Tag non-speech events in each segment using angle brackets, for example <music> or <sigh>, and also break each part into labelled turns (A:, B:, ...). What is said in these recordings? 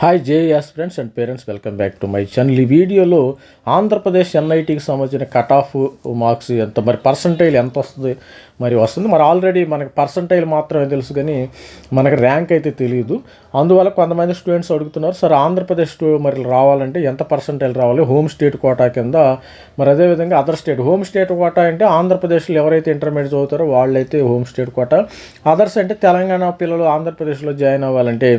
A: Hi JS friends and parents welcome back to my channel ఈ వీడియోలో ఆంధ్రప్రదేశ్ ఎన్ఐటికి సంబంధించిన cut of marks ఎంత మరి పర్సంటైల్ ఎంత వస్తుంది మరి వస్తుంది. మరి ఆల్రెడీ మనకి పర్సంటైల్ మాత్రమే తెలుసు కానీ మనకి ర్యాంక్ అయితే తెలియదు. అందువల్ల కొంతమంది స్టూడెంట్స్ అడుగుతున్నారు సార్ ఆంధ్రప్రదేశ్ మరి రావాలంటే ఎంత పర్సంటైల్ రావాలి? హోమ్ స్టేట్ కోటా కింద. మరి అదేవిధంగా other state home state quota అంటే ఆంధ్రప్రదేశ్లో ఎవరైతే ఇంటర్మీడియట్ చదువుతారో వాళ్ళైతే హోమ్ స్టేట్ కోటా అదర్స్ అంటే తెలంగాణ పిల్లలు ఆంధ్రప్రదేశ్లో జాయిన్ అవ్వాలంటే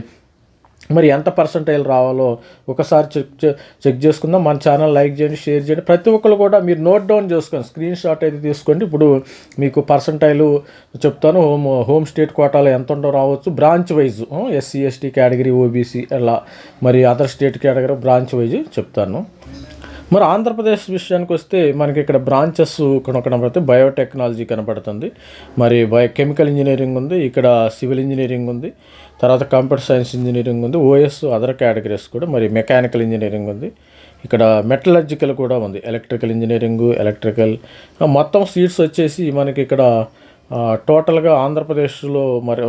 A: మరి ఎంత పర్సంటైల్ రావాలో ఒకసారి చెక్ చే- చెక్ చేసుకుందాం. మన ఛానల్ లైక్ చేయండి షేర్ చేయండి. ప్రతి ఒక్కరు కూడా మీరు నోట్ డౌన్ చేసుకోండి. స్క్రీన్ షాట్ అయితే తీసుకోండి. ఇప్పుడు మీకు పర్సంటైలు చెప్తాను. హోమ్ హోమ్ స్టేట్ కోటాలో ఎంత ఉండో రావచ్చు. Branch wise SC ST category OBC అలా మరి other state category branch wise చెప్తాను. మరి ఆంధ్రప్రదేశ్ విషయానికి వస్తే మనకి ఇక్కడ బ్రాంచెస్ ఇక్కడ కనబడితే బయోటెక్నాలజీ కనబడుతుంది. మరి బయో కెమికల్ ఇంజనీరింగ్ ఉంది ఇక్కడ సివిల్ ఇంజనీరింగ్ ఉంది తర్వాత కంప్యూటర్ సైన్స్ ఇంజనీరింగ్ ఉంది ఓఎస్ అదర్ కేటగిరీస్ కూడా మరి మెకానికల్ ఇంజనీరింగ్ ఉంది. ఇక్కడ మెటలర్జికల్ కూడా ఉంది ఎలక్ట్రికల్ ఇంజనీరింగ్ ఎలక్ట్రికల్ మొత్తం సీట్స్ వచ్చేసి మనకి ఇక్కడ టోటల్గా ఆంధ్రప్రదేశ్లో మరి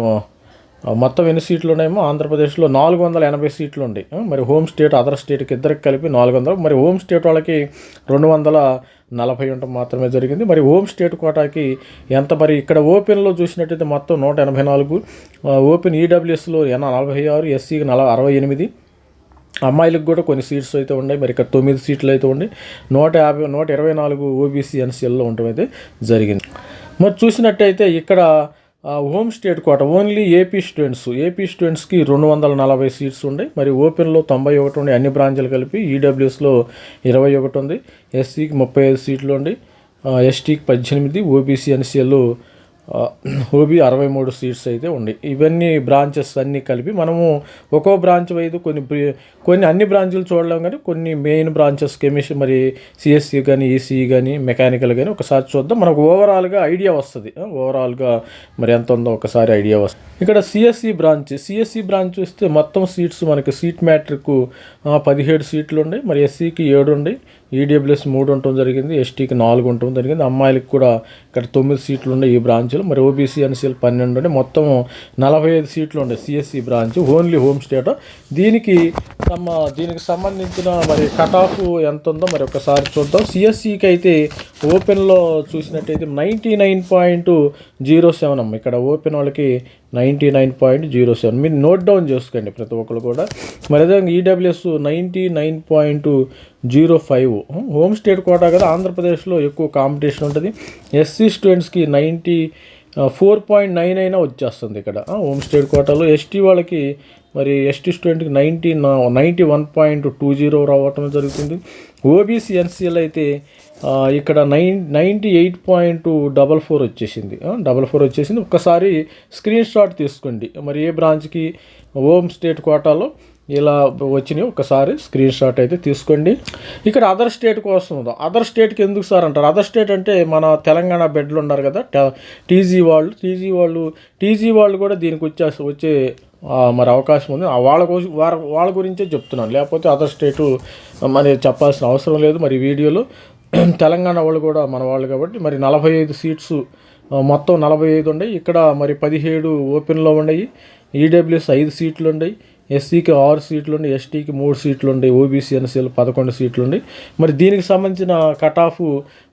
A: మొత్తం ఎన్ని సీట్లు ఉన్నాయేమో ఆంధ్రప్రదేశ్లో నాలుగు వందల ఎనభై సీట్లు ఉన్నాయి మరి హోమ్ స్టేట్ అదర్ స్టేట్కి ఇద్దరికి కలిపి నాలుగు వందలు. మరి హోమ్ స్టేట్ వాళ్ళకి రెండు వందల నలభై ఉండటం మాత్రమే జరిగింది. మరి హోమ్ స్టేట్ కోటాకి ఎంత మరి ఇక్కడ ఓపెన్లో చూసినట్టయితే మొత్తం నూట ఎనభై నాలుగు ఓపెన్ ఈడబ్ల్యూఎస్లో నలభై ఆరు ఎస్సీకి నల అరవై ఎనిమిది. అమ్మాయిలకు కూడా కొన్ని సీట్స్ అయితే ఉన్నాయి. మరి ఇక్కడ తొమ్మిది సీట్లు అయితే ఉండి నూట యాభై నూట ఇరవై నాలుగు ఓబీసీ ఎన్సీఎల్లో ఉండటం అయితే జరిగింది. మరి చూసినట్టయితే ఇక్కడ home state quota only AP students. AP స్టూడెంట్స్కి రెండు వందల నలభై సీట్స్ ఉన్నాయి మరి ఓపెన్లో తొంభై ఒకటి ఉండే అన్ని బ్రాంచ్లు కలిపి ఈడబ్ల్యూఎస్లో ఇరవై ఒకటి ఉంది. ఎస్సీకి ముప్పై ఐదు సీట్లు ఉండి. ఎస్టీకి పద్దెనిమిది ఓబీసీ ఎన్సీఎల్ ఓబీ అరవై మూడు సీట్స్ అయితే ఉన్నాయి ఇవన్నీ బ్రాంచెస్ అన్నీ కలిపి మనము ఒక్కో బ్రాంచ్ వైదు కొన్ని కొన్ని అన్ని బ్రాంచులు చూడలేం కానీ కొన్ని మెయిన్ బ్రాంచెస్ కెమిస్ట్రీ మరి సిఎస్సి కానీ ఈసీఈ కానీ మెకానికల్ కానీ ఒకసారి చూద్దాం. మనకు ఓవరాల్గా ఐడియా వస్తుంది. ఓవరాల్గా మరి ఎంత ఉందో ఒకసారి ఐడియా వస్తుంది. ఇక్కడ సిఎస్సి బ్రాంచ్ సిఎస్సి బ్రాంచ్ వస్తే మొత్తం సీట్స్ మనకి సీట్ మ్యాట్రిక్ పదిహేడు సీట్లు ఉన్నాయి మరి ఎస్సీకి ఏడు ఉన్నాయి ఈడబ్ల్యూఎస్ మూడు ఉండటం జరిగింది ఎస్టీకి నాలుగు ఉండటం జరిగింది. అమ్మాయిలకు కూడా ఇక్కడ తొమ్మిది సీట్లు ఉన్నాయి ఈ బ్రాంచ్లో. మరి ఓబీసీ ఎన్సీఎల్ పన్నెండు ఉండే. మొత్తం నలభై ఐదు సీట్లు ఉండే CSE branch only home state. దీనికి తమ దీనికి సంబంధించిన మరి కట్ ఆఫ్ ఎంత ఉందో మరి ఒకసారి చూద్దాం. సిఎస్సికి అయితే ఓపెన్లో చూసినట్టయితే ninety nine point zero seven అమ్మ. ఇక్కడ ఓపెన్ వాళ్ళకి ninety nine point zero seven. మీరు నోట్ డౌన్ చేసుకోండి ప్రతి ఒక్కరు కూడా. మరి అదేవిధంగా EWS ninety nine point zero five. Home state quota కదా ఆంధ్రప్రదేశ్లో ఎక్కువ కాంపిటీషన్ ఉంటుంది. ఎస్సీ స్టూడెంట్స్కి నైంటీ ఫోర్ పాయింట్ నైన్ అయినా వచ్చేస్తుంది ఇక్కడ. హోమ్ స్టేట్ కోటాలో ఎస్టీ వాళ్ళకి మరి ఎస్టీ స్టూడెంట్కి ninety ninety one point two zero రావటం జరుగుతుంది. ఓబీసీ ఎన్సీఎల్ అయితే ఇక్కడ nine ninety eight point double four వచ్చేసింది. డబల్ ఫోర్ వచ్చేసింది. ఒక్కసారి స్క్రీన్ షాట్ తీసుకోండి. మరి ఏ బ్రాంచ్కి? హోమ్ స్టేట్ కోటాలో. ఇలా వచ్చినాయి. ఒకసారి స్క్రీన్ షాట్ అయితే తీసుకోండి. ఇక్కడ అదర్ స్టేట్ కోసం అదర్ స్టేట్కి ఎందుకు సార్ అంటారు? అదర్ స్టేట్ అంటే మన తెలంగాణ బెడ్లు ఉన్నారు కదా ట- టీజీ వాళ్ళు టీజీ వాళ్ళు టీజీ వాళ్ళు కూడా దీనికి వచ్చే వచ్చే మరి అవకాశం ఉంది. ఆ వాళ్ళ కోసం వారి వాళ్ళ గురించే చెప్తున్నాను. లేకపోతే అదర్ స్టేటు మరి చెప్పాల్సిన అవసరం లేదు. మరి వీడియోలో <clears throat> తెలంగాణ వాళ్ళు కూడా మన వాళ్ళు కాబట్టి మరి నలభై ఐదు సీట్స్ మొత్తం నలభై ఐదు ఉన్నాయి. ఇక్కడ మరి పదిహేడు ఓపెన్లో ఉన్నాయి. ఈడబ్ల్యూఎస్ ఐదు సీట్లు ఉన్నాయి. ఎస్సీకి ఆరు సీట్లు ఉండి ఎస్టీకి మూడు సీట్లు ఉండి ఓబీసీ ఎన్సీలు పదకొండు సీట్లు ఉండి మరి దీనికి సంబంధించిన కట్ ఆఫ్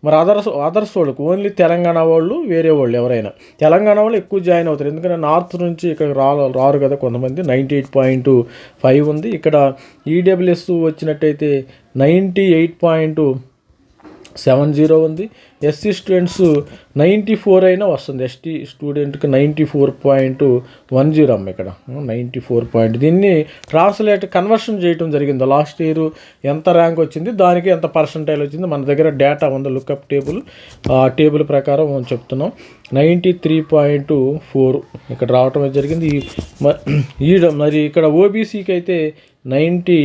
A: మరి అదర్స్ అదర్స్ వాళ్ళకు ఓన్లీ తెలంగాణ వాళ్ళు వేరే వాళ్ళు ఎవరైనా. తెలంగాణ వాళ్ళు ఎక్కువ జాయిన్ అవుతారు. ఎందుకంటే నార్త్ నుంచి ఇక్కడ రా రారు కదా కొంతమంది. నైంటీ ఎయిట్ పాయింట్ ఫైవ్ ఉంది. ఇక్కడ ఈడబ్ల్యూఎస్ వచ్చినట్టయితే ninety eight point seven zero ఉంది. ఎస్సీ స్టూడెంట్స్ నైంటీ ఫోర్ అయినా వస్తుంది. ఎస్టీ స్టూడెంట్కి ninety four point one zero అమ్మ ఇక్కడ. నైంటీ ఫోర్ పాయింట్ దీన్ని ట్రాన్స్లేట్ కన్వర్షన్ చేయడం జరిగింది. లాస్ట్ ఇయర్ ఎంత ర్యాంక్ వచ్చింది? దానికి ఎంత పర్సంటైల్ వచ్చింది? మన దగ్గర డేటా ఉంది. లుకప్ టేబుల్ ఆ టేబుల్ ప్రకారం మనం చెప్తున్నాం. నైంటీ త్రీ పాయింట్ ఫోర్ ఇక్కడ రావటం జరిగింది. ఈ మ- ఈ మరి ఇక్కడ ఓబీసీకి అయితే ninety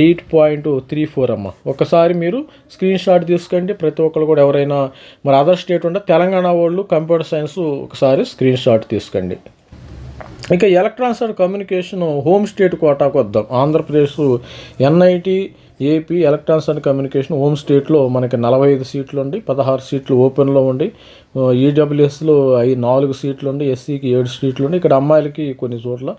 A: eight point three four అమ్మ. ఒకసారి మీరు స్క్రీన్ షాట్ తీసుకోండి. ప్రతి ఒక్కరు కూడా ఎవరైనా మరి అదర్ స్టేట్ ఉంటే తెలంగాణ వాళ్ళు కంప్యూటర్ సైన్స్ ఒకసారి స్క్రీన్ షాట్ తీసుకోండి. ఇంకా electronics and communication home state కోటాకు వద్దాం. Andhra Pradesh NIT AP electronics and communication home స్టేట్లో మనకి నలభై ఐదు సీట్లు ఉండి పదహారు సీట్లు ఓపెన్లో ఉండి ఈడబ్ల్యూఎస్లో ఐదు నాలుగు సీట్లు ఉండి ఎస్సీకి ఏడు సీట్లు ఉండి ఇక్కడ అమ్మాయిలకి కొన్ని చోట్ల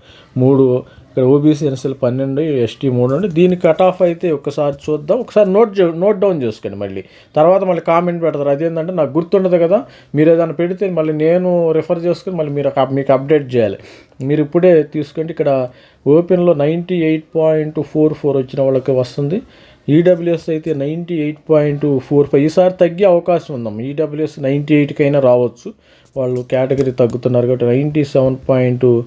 A: మూడు ఇక్కడ ఓబీసీ ఎన్ఎస్ఎల్ పన్నెండు ఎస్టీ మూడు అండి దీని కట్ ఆఫ్ అయితే ఒకసారి చూద్దాం. ఒకసారి నోట్ చే- నోట్ డౌన్ చేసుకోండి మళ్ళీ. తర్వాత మళ్ళీ కామెంట్ పెడతారు. అదేంటంటే నాకు గుర్తుండదు కదా మీరు ఏదైనా పెడితే మళ్ళీ నేను రిఫర్ చేసుకుని మళ్ళీ మీరు మీకు అప్డేట్ చేయాలి. మీరు ఇప్పుడే తీసుకోండి. ఇక్కడ ఓపెన్లో ninety eight point four four వచ్చిన వాళ్ళకి వస్తుంది. ఈడబ్ల్యూఎస్ అయితే ninety eight point four five ఈసారి తగ్గే అవకాశం ఉందాం ఈడబ్ల్యూఎస్ నైంటీ ఎయిట్కైనా రావచ్చు. వాళ్ళు కేటగిరీ తగ్గుతున్నారు కాబట్టి నైంటీ సెవెన్ పాయింట్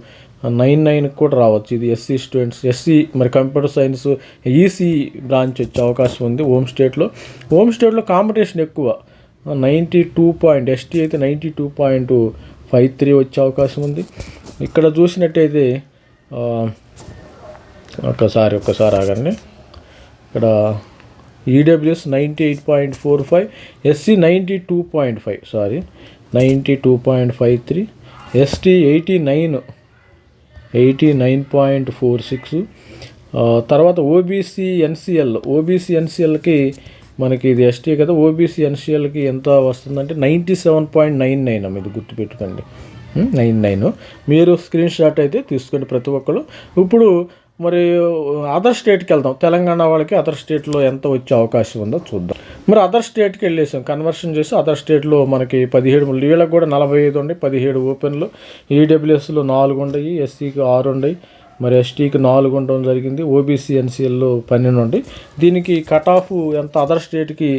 A: నైన్ నైన్కి కూడా రావచ్చు. ఇది ఎస్సీ స్టూడెంట్స్ ఎస్సీ మరి కంప్యూటర్ సైన్స్ ఈసీ బ్రాంచ్ వచ్చే అవకాశం ఉంది హోమ్ స్టేట్లో హోమ్ స్టేట్లో కాంపిటీషన్ ఎక్కువ. నైంటీ టూ పాయింట్ ఎస్టీ అయితే ninety two point five three వచ్చే అవకాశం ఉంది. ఇక్కడ చూసినట్టయితే ఒకసారి ఒకసారి ఆగండి. ఇక్కడ EWS ninety eight point four five SC ninety two point five sorry ninety two point five three ST eighty nine eighty nine point four six. తర్వాత ఓబీసీ ఎన్సిఎల్. ఓబీసీ ఎన్సిఎల్కి మనకి ఇది ఎస్టీ కదా ఓబీసీ ఎన్సిఎల్కి ఎంత వస్తుందంటే ninety seven point nine nine అమ్మ ఇది గుర్తుపెట్టుకోండి. Nine nine. మీరు స్క్రీన్ షాట్ అయితే తీసుకోండి ప్రతి ఒక్కరు ఇప్పుడు మరి అదర్ స్టేట్కి వెళ్దాం తెలంగాణ వాళ్ళకి అదర్ స్టేట్లో ఎంత వచ్చే అవకాశం ఉందో చూద్దాం. మరి అదర్ స్టేట్కి వెళ్ళేసాం. కన్వర్షన్ చేసి అదర్ స్టేట్లో మనకి పదిహేడు వీళ్ళకి కూడా నలభై ఐదు ఉన్నాయి పదిహేడు ఓపెన్లు ఈడబ్ల్యూఎస్లో నాలుగు ఉండయి ఎస్సీకి ఆరు ఉండయి మరి ఎస్టీకి నాలుగు ఉండడం జరిగింది ఓబీసీ ఎన్సీఎల్లో పన్నెండు ఉంది దీనికి కట్ ఆఫ్ ఎంత అదర్ స్టేట్కి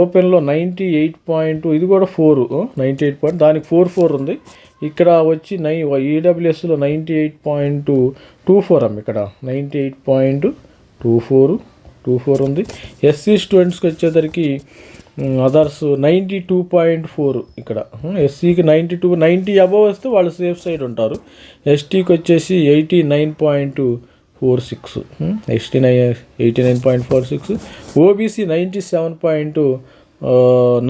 A: ఓపెన్లో నైంటీ ఎయిట్ పాయింట్ ఇది కూడా ఫోర్ నైంటీ ఎయిట్ పాయింట్ దానికి ఫోర్ ఫోర్ ఉంది. ఇక్కడ వచ్చి నై ఈడబ్ల్యూఎస్లో ninety eight point two four అమ్మ ఇక్కడ. Ninety eight point two four two four ఉంది. ఎస్సీ స్టూడెంట్స్కి వచ్చేసరికి others ninety two point four ఇక్కడ. ఎస్సీకి నైంటీ టూ నైంటీ అబవ్ వస్తే వాళ్ళు సేఫ్ సైడ్ ఉంటారు. ఎస్టీకి వచ్చేసి eighty nine point four six ST nine eighty nine point four six OBC ninety seven point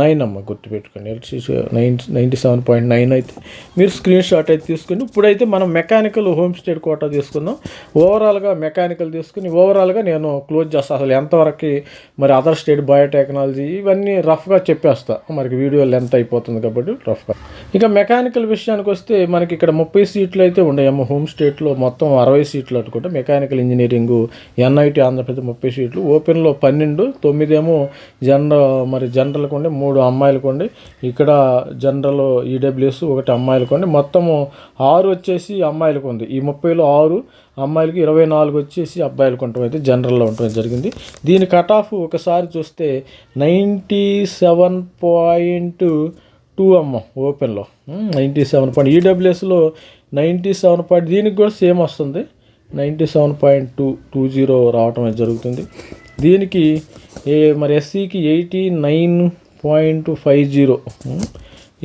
A: nine అమ్మ గుర్తుపెట్టుకోండి. LC nine ninety seven point nine అయితే మీరు స్క్రీన్ షాట్ అయితే తీసుకుని ఇప్పుడైతే మనం మెకానికల్ హోమ్ స్టేట్ కోటా తీసుకుందాం. ఓవరాల్గా మెకానికల్ తీసుకుని ఓవరాల్గా నేను క్లోజ్ చేస్తాను అసలు ఎంతవరకు మరి అదర్ స్టేట్ బయోటెక్నాలజీ ఇవన్నీ రఫ్గా చెప్పేస్తా. మనకి వీడియో లెంత్ అయిపోతుంది కాబట్టి రఫ్గా ఇంకా మెకానికల్ విషయానికి వస్తే మనకి ఇక్కడ ముప్పై సీట్లు అయితే ఉన్నాయమ్మ హోమ్ స్టేట్లో మొత్తం అరవై సీట్లు అనుకుంటే మెకానికల్ ఇంజనీరింగ్ ఎన్ఐటి ఆంధ్రప్రదేశ్ ముప్పై సీట్లు. ఓపెన్లో పన్నెండు తొమ్మిదేమో జనరల్ మరి జనరల్ కొండి మూడు అమ్మాయిలకు కొండి ఇక్కడ జనరల్ ఈడబ్ల్యూఎస్ ఒకటి అమ్మాయిలు కొండి మొత్తము ఆరు వచ్చేసి అమ్మాయిలకు ఉంది ఈ ముప్పైలో ఆరు అమ్మాయిలకి ఇరవై నాలుగు వచ్చేసి అబ్బాయిలకు ఉండటం అయితే జనరల్లో ఉండటం జరిగింది. దీని కట్ ఆఫ్ ఒకసారి చూస్తే నైంటీ సెవెన్ పాయింట్ టూ అమ్మ ఓపెన్లో. నైంటీ సెవెన్ పాయింట్ ఈడబ్ల్యూఎస్లో నైంటీ సెవెన్ పాయింట్ దీనికి కూడా సేమ్ వస్తుంది. Ninety seven point two two zero రావటం అనేది జరుగుతుంది. దీనికి ఏ మరి ఎస్సీకి eighty nine point five zero.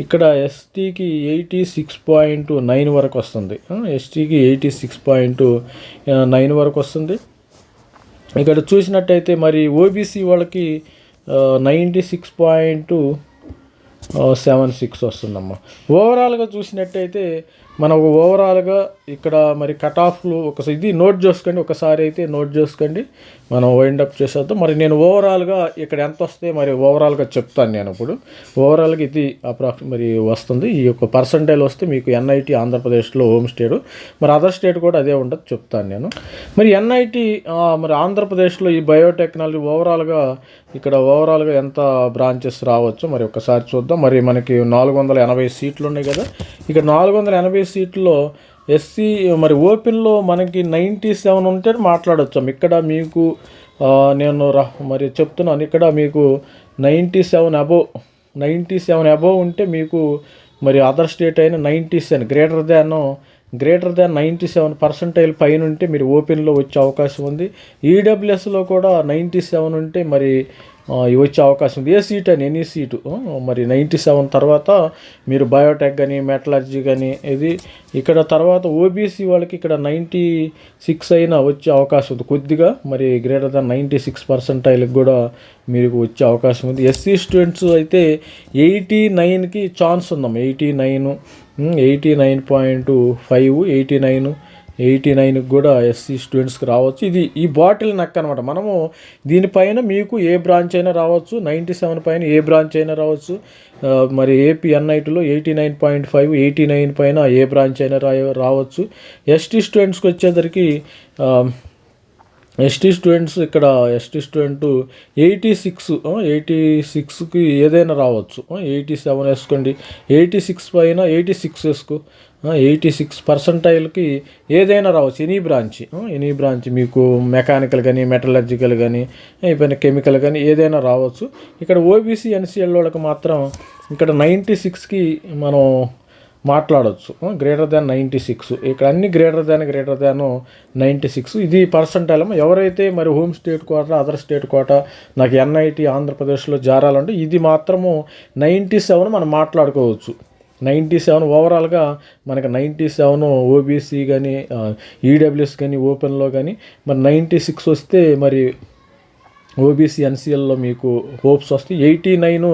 A: ఇక్కడ ఎస్టీకి ఎయిటీ సిక్స్ పాయింట్ నైన్ వరకు వస్తుంది. ఎస్టీకి ఎయిటీ సిక్స్ పాయింట్ నైన్ వరకు వస్తుంది. ఇక్కడ చూసినట్టయితే మరి ఓబీసీ వాళ్ళకి ninety six point seven six వస్తుందమ్మా. ఓవరాల్గా చూసినట్టయితే మనకు ఓవరాల్గా ఇక్కడ మరి కట్ ఆఫ్లు ఒక ఇది నోట్ చేసుకోండి ఒకసారి అయితే నోట్ చేసుకోండి. మనం వైండ్ అప్ చేసేద్దాం. మరి నేను ఓవరాల్గా ఇక్కడ ఎంత వస్తే మరి ఓవరాల్గా చెప్తాను నేను ఇప్పుడు. ఓవరాల్గా ఇది అప్రాక్స్ మరి వస్తుంది. ఈ యొక్క పర్సంటైల్ వస్తే మీకు ఎన్ఐటి ఆంధ్రప్రదేశ్లో హోమ్ స్టేట్ మరి అదర్ స్టేట్ కూడా అదే ఉండదు చెప్తాను నేను. మరి ఎన్ఐటి మరి ఆంధ్రప్రదేశ్లో ఈ బయోటెక్నాలజీ ఓవరాల్గా ఇక్కడ ఓవరాల్గా ఎంత బ్రాంచెస్ రావచ్చు మరి ఒకసారి చూద్దాం. మరి మనకి నాలుగు వందల ఎనభై సీట్లు ఉన్నాయి కదా. ఇక్కడ నాలుగు వందల ఎనభై సీట్లో ఎస్సీ మరి ఓపెన్లో మనకి నైంటీ సెవెన్ ఉంటే మాట్లాడచ్చు. ఇక్కడ మీకు నేను రా మరి చెప్తున్నాను. ఇక్కడ మీకు ninety seven above ninety seven above ఉంటే మీకు మరి అదర్ స్టేట్ అయిన ninety seven greater than greater than ninety seven percentile పైన ఉంటే మీరు ఓపెన్లో వచ్చే అవకాశం ఉంది. ఈడబ్ల్యూఎస్లో కూడా నైంటీ సెవెన్ ఉంటే మరి వచ్చే అవకాశం ఉంది. ఏ సీట్ అని ఎనీ సీటు? మరి నైంటీ సెవెన్ తర్వాత మీరు బయోటెక్ కానీ మెటలర్జీ కానీ ఇది ఇక్కడ తర్వాత ఓబీసీ వాళ్ళకి ఇక్కడ నైంటీ సిక్స్ అయినా వచ్చే అవకాశం ఉంది. కొద్దిగా మరి గ్రేటర్ దాన్ నైంటీ సిక్స్ పర్సెంటైల్కి కూడా మీకు వచ్చే అవకాశం ఉంది. ఎస్సీ స్టూడెంట్స్ అయితే ఎయిటీ నైన్కి ఛాన్స్ ఉందాం eighty nine eighty nine point five eighty nine eighty నైన్కి కూడా ఎస్సీ స్టూడెంట్స్కి రావచ్చు. ఇది ఈ బాటిల్ నక్క అనమాట మనము దీనిపైన మీకు ఏ బ్రాంచ్ అయినా రావచ్చు. నైంటీ సెవెన్ పైన ఏ బ్రాంచ్ అయినా రావచ్చు. మరి AP ఎన్ఐటీలో eighty nine point five eighty nine పైన ఏ బ్రాంచ్ అయినా రా రావచ్చు. ఎస్టీ స్టూడెంట్స్కి వచ్చేసరికి ఎస్టీ స్టూడెంట్స్ ఇక్కడ ST student eighty six eighty సిక్స్కి ఏదైనా రావచ్చు. ఎయిటీ సెవెన్ వేసుకోండి. ఎయిటీ సిక్స్ పైన ఎయిటీ సిక్స్ వేసుకో. ఎయిటీ సిక్స్ పర్సంటైల్కి ఏదైనా రావచ్చు. ఎనీ బ్రాంచ్ ఎనీ బ్రాంచ్ మీకు మెకానికల్ కానీ మెటలర్జికల్ కానీ అయిపోయిన కెమికల్ కానీ ఏదైనా రావచ్చు. ఇక్కడ ఓబీసీ ఎన్సీఎల్ వాళ్ళకి మాత్రం ఇక్కడ నైంటీ సిక్స్కి మనం మాట్లాడవచ్చు గ్రేటర్ దాన్ నైంటీ సిక్స్ ఇక్కడ అన్ని greater than greater than ninety six ఇది పర్సంటైల్ ఎవరైతే మరి home state quota other state quota నాకు ఎన్ఐటి ఆంధ్రప్రదేశ్లో జారాలంటే ఇది మాత్రము నైంటీ సెవెన్ మనం మాట్లాడుకోవచ్చు. నైంటీ సెవెన్ ఓవరాల్గా మనకి నైంటీ సెవెన్ ఓబీసీ కానీ ఈడబ్ల్యూఎస్ కానీ ఓపెన్లో కానీ మరి నైంటీ సిక్స్ వస్తే మరి ఓబీసీ ఎన్సీఎల్లో మీకు హోప్స్ వస్తే ఎయిటీ నైన్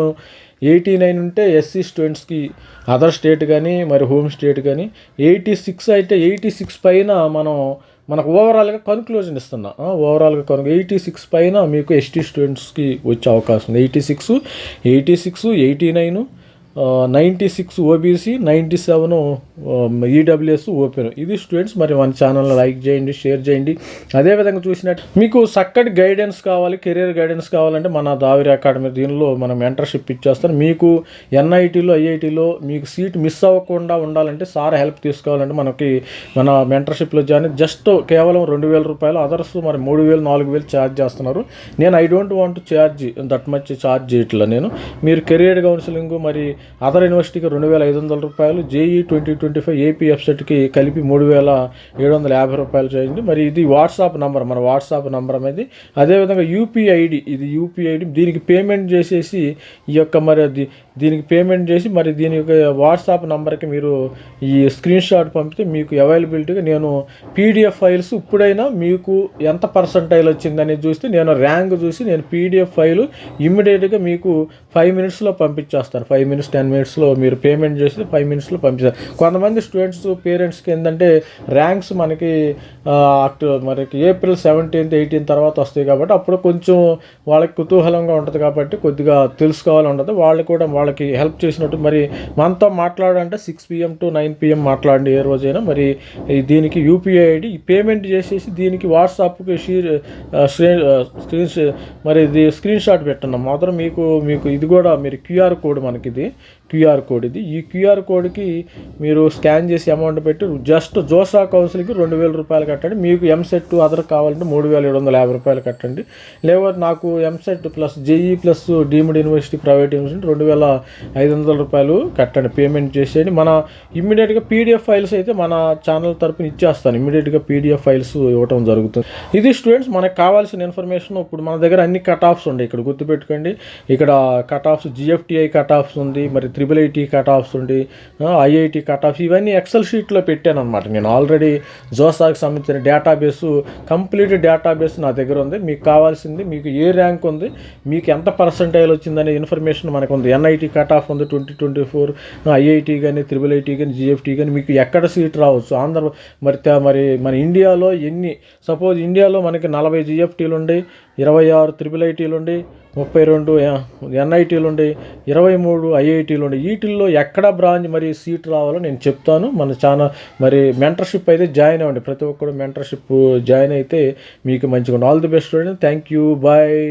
A: ఎయిటీ నైన్ ఉంటే ఎస్సీ స్టూడెంట్స్కి అదర్ స్టేట్ కానీ మరి హోమ్ స్టేట్ కానీ ఎయిటీ సిక్స్ అయితే ఎయిటీ సిక్స్ పైన మనం మనకు ఓవరాల్గా కన్క్లూజన్ ఇస్తున్నా. ఓవరాల్గా కను ఎయిటీ సిక్స్ పైన మీకు ఎస్టీ స్టూడెంట్స్కి వచ్చే అవకాశం ఉంది. Eighty six eighty six eighty nine ninety six OBC ninety seven EWS open. ఇది స్టూడెంట్స్ మరి మన ఛానల్ని లైక్ చేయండి షేర్ చేయండి. అదేవిధంగా చూసినట్టు మీకు చక్కటి గైడెన్స్ కావాలి కెరీర్ గైడెన్స్ కావాలంటే మన దావిరి అకాడమీ దీనిలో మనం మెంటర్షిప్ ఇచ్చేస్తాను మీకు ఎన్ఐటీలో ఐఐటీలో మీకు సీట్ మిస్ అవ్వకుండా ఉండాలంటే సార్ హెల్ప్ తీసుకోవాలంటే మనకి మన మెంటర్షిప్లో జాయిన్ జస్ట్ కేవలం రెండు వేల రూపాయలు అదర్స్ మరి మూడు వేలు నాలుగు వేలు ఛార్జ్ చేస్తున్నారు. నేను I don't want charge that much charge చేయట్లా నేను. మీరు కెరియర్ కౌన్సిలింగ్ మరి అదర్ యూనివర్సిటీకి రెండు వేల ఐదు వందల రూపాయలు JEE twenty twenty five AP వెబ్సైట్కి కలిపి మూడు వేల ఏడు వందల యాభై రూపాయలు చేయండి. మరి ఇది వాట్సాప్ నంబర్ మన వాట్సాప్ నంబర్ అనేది. అదేవిధంగా యూపీఐడి ఇది యూపీఐడి దీనికి పేమెంట్ చేసేసి ఈ యొక్క మరి అది దీనికి పేమెంట్ చేసి మరి దీని యొక్క వాట్సాప్ నంబర్కి మీరు ఈ స్క్రీన్ షాట్ పంపితే మీకు అవైలబిలిటీగా నేను పీడిఎఫ్ ఫైల్స్ ఇప్పుడైనా మీకు ఎంత పర్సంటైల్ వచ్చిందని చూస్తే నేను ర్యాంక్ చూసి నేను పీడిఎఫ్ ఫైల్ ఇమ్మీడియట్గా మీకు ఫైవ్ మినిట్స్లో పంపించేస్తాను. ఫైవ్ మినిట్స్ టెన్ మినిట్స్లో మీరు పేమెంట్ చేస్తే ఫైవ్ మినిట్స్లో పంపిస్తారు. కొంతమంది స్టూడెంట్స్ పేరెంట్స్కి ఏంటంటే ర్యాంక్స్ మనకి ఆ, మనకి ఏప్రిల్ సెవెంటీన్త్ ఎయిటీన్ తర్వాత వస్తాయి కాబట్టి అప్పుడు కొంచెం వాళ్ళకి కుతూహలంగా ఉంటుంది కాబట్టి కొద్దిగా తెలుసుకోవాలని ఉంటుంది వాళ్ళు కూడా వాళ్ళకి హెల్ప్ చేసినట్టు మరి మనతో మాట్లాడంటే six PM to nine PM మాట్లాడండి ఏ రోజైనా. మరి దీనికి యూపీఐ ఐడి పేమెంట్ చేసేసి దీనికి వాట్సాప్కి షీర్ స్క్రీన్ స్క్రీన్ మరి ఇది స్క్రీన్ షాట్ పెట్టండి. మాత్రం మీకు మీకు ఇది కూడా మీరు క్యూఆర్ కోడ్ మనకి ఇది క్యూఆర్ కోడ్ ఇది. ఈ క్యూఆర్ కోడ్కి మీరు స్కాన్ చేసి అమౌంట్ పెట్టి జస్ట్ జోసా కౌన్సిల్కి రెండు వేల రూపాయలు కట్టండి. మీకు ఎంసెట్ అదర్ కావాలంటే మూడు వేల ఏడు వందల యాభై రూపాయలు కట్టండి. లేకపోతే నాకు EAMCET plus JEE plus deemed university private university రెండు వేల ఐదు వందల రూపాయలు కట్టండి. పేమెంట్ చేసేయండి. మన ఇమ్మీడియట్గా పీడిఎఫ్ ఫైల్స్ అయితే మన ఛానల్ తరపున ఇచ్చేస్తాను. ఇమ్మీడియట్గా పీడిఎఫ్ ఫైల్స్ ఇవ్వటం జరుగుతుంది. ఇది స్టూడెంట్స్ మనకు కావాల్సిన ఇన్ఫర్మేషన్ ఇప్పుడు మన దగ్గర అన్ని కట్ ఆఫ్స్ ఉన్నాయి ఇక్కడ గుర్తుపెట్టుకోండి. ఇక్కడ cut offs GFTI cut offs ఉంది. మరి త్రిబుల్ ఐటీ కట్ ఆఫ్స్ ఉండి ఐఐటి కట్ ఆఫ్స్ ఇవన్నీ ఎక్సెల్ షీట్లో పెట్టాను అనమాట నేను ఆల్రెడీ జోసాకి సంబంధించిన డేటాబేస్ కంప్లీట్ డేటాబేస్ నా దగ్గర ఉంది. మీకు కావాల్సింది మీకు ఏ ర్యాంక్ ఉంది మీకు ఎంత పర్సంటైల్ వచ్చిందనే ఇన్ఫర్మేషన్ మనకు ఉంది ఎన్ఐటి కట్ ఆఫ్ ఉంది ట్వంటీ ట్వంటీ ఫోర్ ఐఐటి కానీ త్రిబుల్ ఐటీ కానీ జిఎఫ్టీ కానీ మీకు ఎక్కడ సీట్ రావచ్చు? ఆంధ్ర మరి త- మరి మన ఇండియాలో ఎన్ని సపోజ్ ఇండియాలో మనకి నలభై జిఎఫ్టీలు ఉండి ఇరవై ఆరు త్రిబుల్ ఐటీలు ఉండి ముప్పై రెండు ఎన్ఐటీలు ఉండి ఇరవై మూడు ఐఐటీలు ఉండి. వీటిల్లో ఎక్కడ బ్రాంచ్ మరి సీట్ రావాలో నేను చెప్తాను. మన చాలా మరి మెంటర్షిప్ అయితే జాయిన్ అవ్వండి. ప్రతి ఒక్కరు మెంటర్షిప్ జాయిన్ అయితే మీకు మంచిగా all the best thank you. Bye.